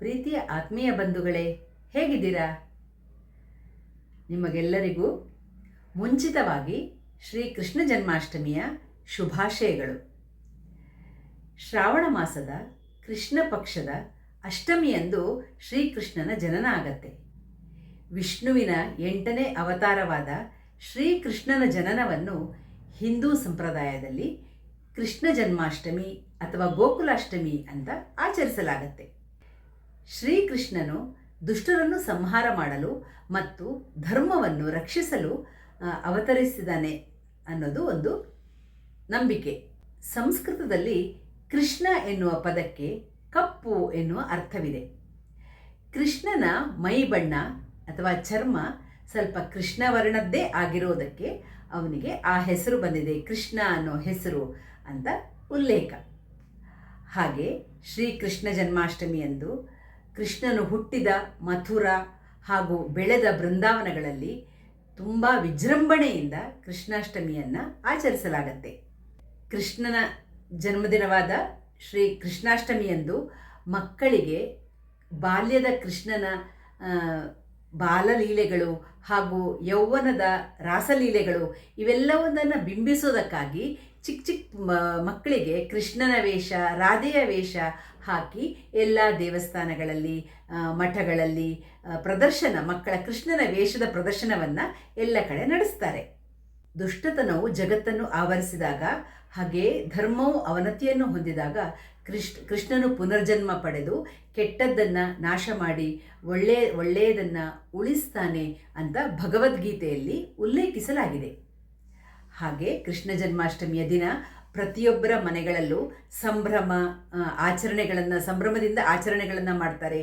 ಪ್ರೀತಿಯ ಆತ್ಮೀಯ ಬಂಧುಗಳೇ, ಹೇಗಿದ್ದೀರಾ? ನಿಮಗೆಲ್ಲರಿಗೂ ಮುಂಚಿತವಾಗಿ ಶ್ರೀ ಕೃಷ್ಣ ಜನ್ಮಾಷ್ಟಮಿಯ ಶುಭಾಶಯಗಳು. ಶ್ರಾವಣ ಮಾಸದ ಕೃಷ್ಣ ಪಕ್ಷದ ಅಷ್ಟಮಿಯಂದು ಶ್ರೀಕೃಷ್ಣನ ಜನನ ಆಗತ್ತೆ. ವಿಷ್ಣುವಿನ ಎಂಟನೇ ಅವತಾರವಾದ ಶ್ರೀಕೃಷ್ಣನ ಜನನವನ್ನು ಹಿಂದೂ ಸಂಪ್ರದಾಯದಲ್ಲಿ ಕೃಷ್ಣ ಜನ್ಮಾಷ್ಟಮಿ ಅಥವಾ ಗೋಕುಲಾಷ್ಟಮಿ ಅಂತ ಆಚರಿಸಲಾಗತ್ತೆ. ಶ್ರೀಕೃಷ್ಣನು ದುಷ್ಟರನ್ನು ಸಂಹಾರ ಮಾಡಲು ಮತ್ತು ಧರ್ಮವನ್ನು ರಕ್ಷಿಸಲು ಅವತರಿಸಿದ್ದಾನೆ ಅನ್ನೋದು ಒಂದು ನಂಬಿಕೆ. ಸಂಸ್ಕೃತದಲ್ಲಿ ಕೃಷ್ಣ ಎನ್ನುವ ಪದಕ್ಕೆ ಕಪ್ಪು ಎನ್ನುವ ಅರ್ಥವಿದೆ. ಕೃಷ್ಣನ ಮೈ ಬಣ್ಣ ಅಥವಾ ಚರ್ಮ ಸ್ವಲ್ಪ ಕೃಷ್ಣವರ್ಣದ್ದೇ ಆಗಿರೋದಕ್ಕೆ ಅವನಿಗೆ ಆ ಹೆಸರು ಬಂದಿದೆ. ಕೃಷ್ಣ ಅನ್ನೋ ಹೆಸರು ಅಂತ ಉಲ್ಲೇಖ. ಹಾಗೆ ಶ್ರೀಕೃಷ್ಣ ಜನ್ಮಾಷ್ಟಮಿಯಂದು ಕೃಷ್ಣನು ಹುಟ್ಟಿದ ಮಥುರ ಹಾಗೂ ಬೆಳೆದ ಬೃಂದಾವನಗಳಲ್ಲಿ ತುಂಬ ವಿಜೃಂಭಣೆಯಿಂದ ಕೃಷ್ಣಾಷ್ಟಮಿಯನ್ನು ಆಚರಿಸಲಾಗತ್ತೆ. ಕೃಷ್ಣನ ಜನ್ಮದಿನವಾದ ಶ್ರೀ ಕೃಷ್ಣಾಷ್ಟಮಿಯಂದು ಮಕ್ಕಳಿಗೆ ಬಾಲ್ಯದ ಕೃಷ್ಣನ ಬಾಲಲೀಲೆಗಳು ಹಾಗೂ ಯೌವನದ ರಾಸಲೀಲೆಗಳು ಇವೆಲ್ಲವನ್ನನ್ನು ಬಿಂಬಿಸೋದಕ್ಕಾಗಿ ಚಿಕ್ಕ ಚಿಕ್ಕ ಮಕ್ಕಳಿಗೆ ಕೃಷ್ಣನ ವೇಷ, ರಾಧೆಯ ವೇಷ ಹಾಕಿ ಎಲ್ಲ ದೇವಸ್ಥಾನಗಳಲ್ಲಿ ಮಠಗಳಲ್ಲಿ ಪ್ರದರ್ಶನ, ಮಕ್ಕಳ ಕೃಷ್ಣನ ವೇಷದ ಪ್ರದರ್ಶನವನ್ನು ಎಲ್ಲ ಕಡೆ ನಡೆಸ್ತಾರೆ. ದುಷ್ಟತನವು ಜಗತ್ತನ್ನು ಆವರಿಸಿದಾಗ, ಹಾಗೆ ಧರ್ಮವು ಅವನತಿಯನ್ನು ಹೊಂದಿದಾಗ ಕೃಷ್ಣ, ಕೃಷ್ಣನು ಪುನರ್ಜನ್ಮ ಪಡೆದು ಕೆಟ್ಟದ್ದನ್ನು ನಾಶ ಮಾಡಿ ಒಳ್ಳೆಯ ಒಳ್ಳೆಯದನ್ನು ಉಳಿಸ್ತಾನೆ ಅಂತ ಭಗವದ್ಗೀತೆಯಲ್ಲಿ ಉಲ್ಲೇಖಿಸಲಾಗಿದೆ. ಹಾಗೆ ಕೃಷ್ಣ ಜನ್ಮಾಷ್ಟಮಿಯ ದಿನ ಪ್ರತಿಯೊಬ್ಬರ ಮನೆಗಳಲ್ಲೂ ಸಂಭ್ರಮ ಆಚರಣೆಗಳನ್ನು, ಸಂಭ್ರಮದಿಂದ ಆಚರಣೆಗಳನ್ನು ಮಾಡ್ತಾರೆ.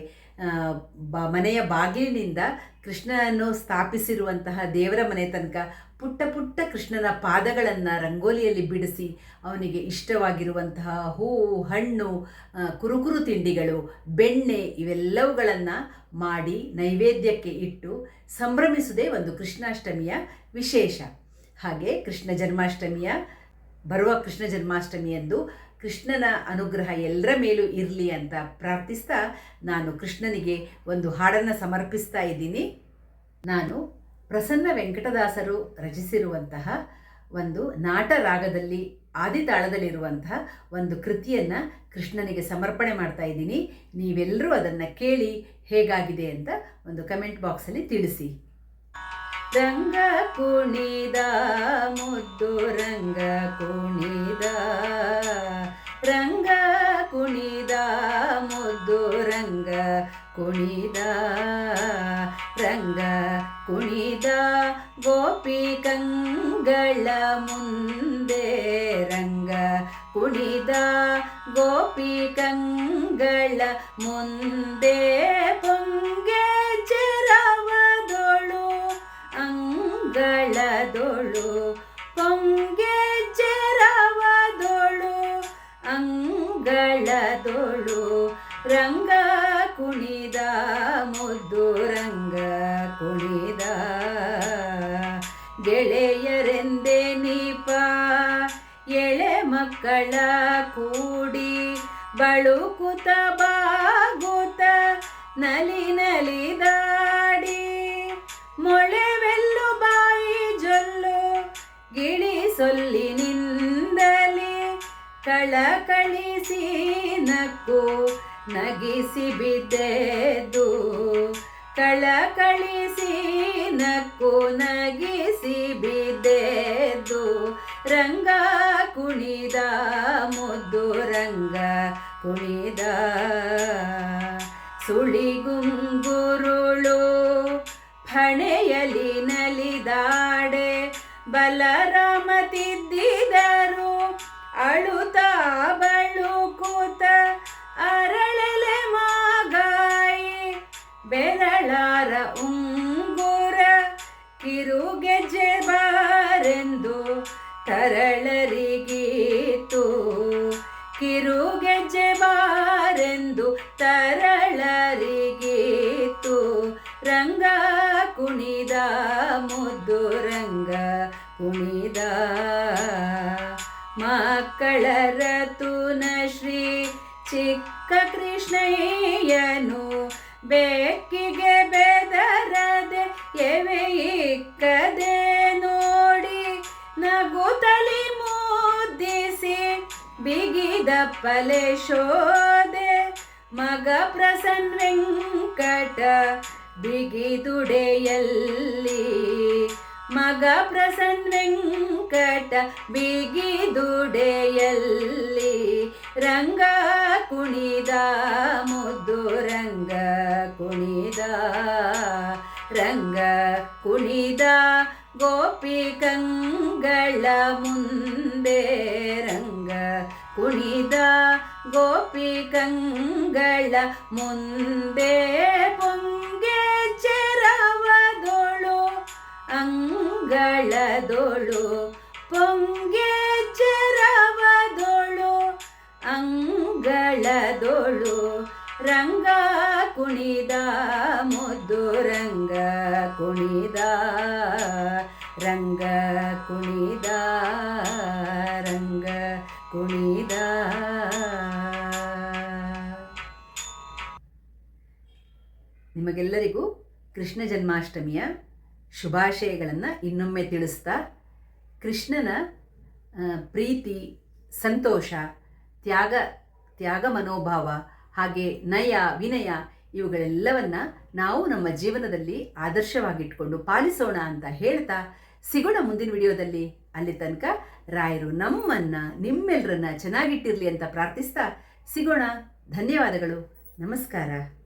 ಬ, ಮನೆಯ ಬಾಗಿಲಿನಿಂದ ಕೃಷ್ಣನನ್ನು ಸ್ಥಾಪಿಸಿರುವಂತಹ ದೇವರ ಮನೆ ತನಕ ಪುಟ್ಟ ಪುಟ್ಟ ಕೃಷ್ಣನ ಪಾದಗಳನ್ನು ರಂಗೋಲಿಯಲ್ಲಿ ಬಿಡಿಸಿ ಅವನಿಗೆ ಇಷ್ಟವಾಗಿರುವಂತಹ ಹೂವು ಹಣ್ಣು ಕುರುಕುರು ತಿಂಡಿಗಳು, ಬೆಣ್ಣೆ ಇವೆಲ್ಲವುಗಳನ್ನು ಮಾಡಿ ನೈವೇದ್ಯಕ್ಕೆ ಇಟ್ಟು ಸಂಭ್ರಮಿಸುವುದೇ ಒಂದು ಕೃಷ್ಣಾಷ್ಟಮಿಯ ವಿಶೇಷ. ಹಾಗೆ ಕೃಷ್ಣ ಜನ್ಮಾಷ್ಟಮಿಯ, ಬರುವ ಕೃಷ್ಣ ಜನ್ಮಾಷ್ಟಮಿಯಂದು ಕೃಷ್ಣನ ಅನುಗ್ರಹ ಎಲ್ಲರ ಮೇಲೂ ಇರಲಿ ಅಂತ ಪ್ರಾರ್ಥಿಸ್ತಾ ನಾನು ಕೃಷ್ಣನಿಗೆ ಒಂದು ಹಾಡನ್ನು ಸಮರ್ಪಿಸ್ತಾ ಇದ್ದೀನಿ. ನಾನು ಪ್ರಸನ್ನ ವೆಂಕಟದಾಸರು ರಚಿಸಿರುವಂತಹ ಒಂದು ನಾಟ ರಾಗದಲ್ಲಿ ಆದಿತಾಳದಲ್ಲಿರುವಂತಹ ಒಂದು ಕೃತಿಯನ್ನು ಕೃಷ್ಣನಿಗೆ ಸಮರ್ಪಣೆ ಮಾಡ್ತಾ ಇದ್ದೀನಿ. ನೀವೆಲ್ಲರೂ ಅದನ್ನು ಕೇಳಿ ಹೇಗಾಗಿದೆ ಅಂತ ಒಂದು ಕಮೆಂಟ್ ಬಾಕ್ಸಲ್ಲಿ ತಿಳಿಸಿ. ರಂಗ ಕುಣಿದ ಮುದ್ದು ರಂಗ ಕುಣಿದ ರಂಗ ಕುಣಿದ ಮುದ್ದು ರಂಗ ಕುಣಿದ ರಂಗ ಕುಣಿದ ಗೋಪಿ ಕಂಗಳ ಮುಂದೆ ರಂಗ ಕುಣಿದ ಗೋಪಿ ಕಂಗಳ ಮುಂದೆ ಪೊಂಗೆ ಗೆಳೆಯರೆಂದೆ ನೀಪ. ಎಳೆ ಮಕ್ಕಳ ಕೂಡಿ ಬಳುಕುತ ಬಾಗುತ, ನಲಿ ನಲಿದಾಡಿ ಮೊಳೆವೆಲ್ಲು ಬಾಯಿ ಜೊಲ್ಲು ಗಿಳಿ ಸೊಲ್ಲಿನಿಂದಲೇ ಕಳಕಳಿಸಿ ನಕ್ಕು ನಗಿಸಿ ಕಳಕಳಿಸಿ ನಕ್ಕು ನಗಿಸಿ ಕುಣಿದ ಸುಳಿಗುಂಗುರುಳು ಫಣೆಯಲಿ ನಲಿದಾಡೆ ಬಲರಾಮ ಕುಣಿದ ಮಕ್ಕಳ ರತುನ ಶ್ರೀ ಚಿಕ್ಕ ಕೃಷ್ಣಯ್ಯನು ಬೆಕ್ಕಿಗೆ ಬೆದರದೆ ಎವೆ ಇಕ್ಕದೆ ನೋಡಿ ತಲೆ ಮುದ್ದಿಸಿ ಪಲೆ ಶೋದೆ ಮಗ ಪ್ರಸನ್ನ ವೆಂಕಟ ಬಿಗಿದುಡೆಯಲ್ಲಿ ಮಗ ಪ್ರಸನ್ನ ವೆಂಕಟ ಬಿಗಿದುಡೆಯಲ್ಲಿ ರಂಗ ಕುಣಿದ ಮುದ್ದು ರಂಗ ಕುಣಿದ ರಂಗ ಕುಣಿದ ಗೋಪಿ ಕಂಗಳ ಮುಂದೆ ರಂಗ ಕುಣಿದ ಗೋಪಿ ಕಂಗಳ ಮುಂದೆ ಪೊಂಗೆ ಅಂಗಳದೊಳು ಪೊಂಗೆ ಚರವದೊಳು, ಅಂಗಳದೊಳು, ರಂಗ ಕುಣಿದ ಮುದ್ದು ರಂಗ ಕುಣಿದ ರಂಗ ಕುಣಿದ ರಂಗ ಕುಣಿದ. ನಿಮಗೆಲ್ಲರಿಗೂ ಕೃಷ್ಣ ಜನ್ಮಾಷ್ಟಮಿಯ ಶುಭಾಶಯಗಳನ್ನು ಇನ್ನೊಮ್ಮೆ ತಿಳಿಸ್ತಾ, ಕೃಷ್ಣನ ಪ್ರೀತಿ, ಸಂತೋಷ, ತ್ಯಾಗ ತ್ಯಾಗ ಮನೋಭಾವ, ಹಾಗೆ ನಯ, ವಿನಯ ಇವುಗಳೆಲ್ಲವನ್ನ ನಾವು ನಮ್ಮ ಜೀವನದಲ್ಲಿ ಆದರ್ಶವಾಗಿಟ್ಕೊಂಡು ಪಾಲಿಸೋಣ ಅಂತ ಹೇಳ್ತಾ, ಸಿಗೋಣ ಮುಂದಿನ ವಿಡಿಯೋದಲ್ಲಿ. ಅಲ್ಲಿ ತನಕ ರಾಯರು ನಮ್ಮನ್ನ ನಿಮ್ಮೆಲ್ಲರನ್ನ ಚೆನ್ನಾಗಿಟ್ಟಿರಲಿ ಅಂತ ಪ್ರಾರ್ಥಿಸ್ತಾ, ಸಿಗೋಣ. ಧನ್ಯವಾದಗಳು. ನಮಸ್ಕಾರ.